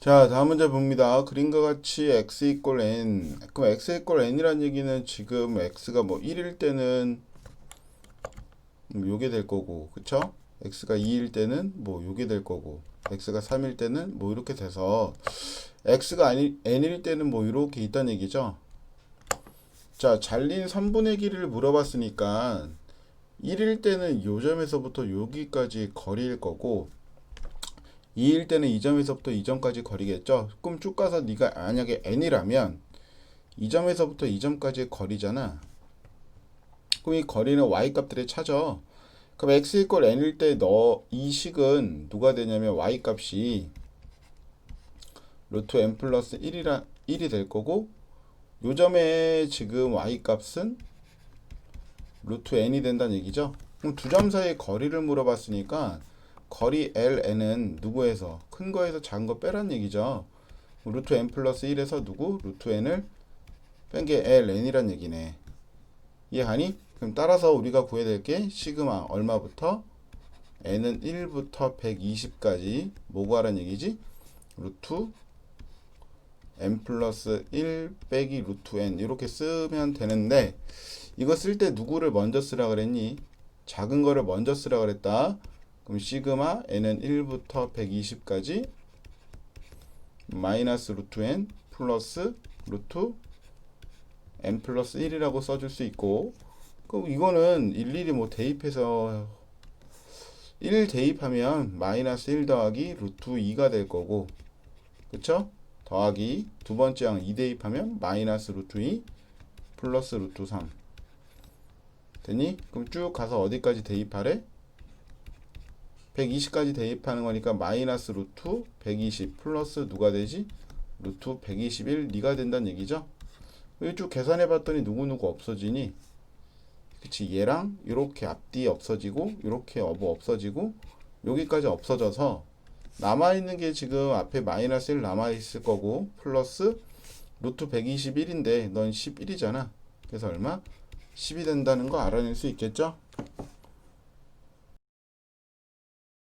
자, 다음 문제 봅니다. 그림과 같이 x 이꼴 n. 그럼 x 이꼴 n이란 얘기는 지금 x가 뭐 1일 때는 뭐 요게 될 거고, 그쵸? x가 2일 때는 뭐 요게 될 거고, x가 3일 때는 뭐 이렇게 돼서 x가 n일 때는 뭐 이렇게 있다는 얘기죠. 자, 잘린 선분의 길이를 물어봤으니까 1일 때는 요 점에서부터 여기까지 거리일 거고 2일 때는 이 점에서부터 이 점까지 거리겠죠. 그럼 쭉 가서 네가 만약에 n이라면 이 점에서부터 이 점까지의 거리잖아. 그럼 이 거리는 y 값들을 찾아. 그럼 x 이퀄 n일 때 너 이 식은 누가 되냐면 y 값이 루트 n 플러스 1이라 1이 될 거고 요 점에 지금 y 값은 루트 n이 된다는 얘기죠. 그럼 두 점 사이의 거리를 물어봤으니까 거리 ln은 누구에서 큰 거에서 작은 거 빼란 얘기죠. 루트 n 플러스 1에서 누구 루트 n을 뺀 게 ln이란 얘기네. 이해하니? 그럼 따라서 우리가 구해야 될 게 시그마 얼마부터 n은 1부터 120까지 뭐 구하란 얘기지? 루트 n 플러스 1 빼기 루트 n 이렇게 쓰면 되는데 이거 쓸 때 누구를 먼저 쓰라 그랬니? 작은 거를 먼저 쓰라 그랬다. 그럼 시그마 n은 1부터 120까지 마이너스 루트 n 플러스 루트 n 플러스 1이라고 써줄 수 있고 그럼 이거는 일일이 뭐 대입해서 1 대입하면 마이너스 1 더하기 루트 2가 될 거고 그쵸? 더하기 두 번째 항 2 대입하면 마이너스 루트 2 플러스 루트 3 되니? 그럼 쭉 가서 어디까지 대입하래? 120까지 대입하는 거니까 마이너스 루트 120 플러스 누가 되지? 루트 121 니가 된다는 얘기죠. 쭉 계산해 봤더니 누구누구 없어지니? 그치 얘랑 이렇게 앞뒤 없어지고 이렇게 어부 없어지고 여기까지 없어져서 남아있는 게 지금 앞에 마이너스 1 남아있을 거고 플러스 루트 121인데 넌 11이잖아. 그래서 얼마? 10이 된다는 거 알아낼 수 있겠죠?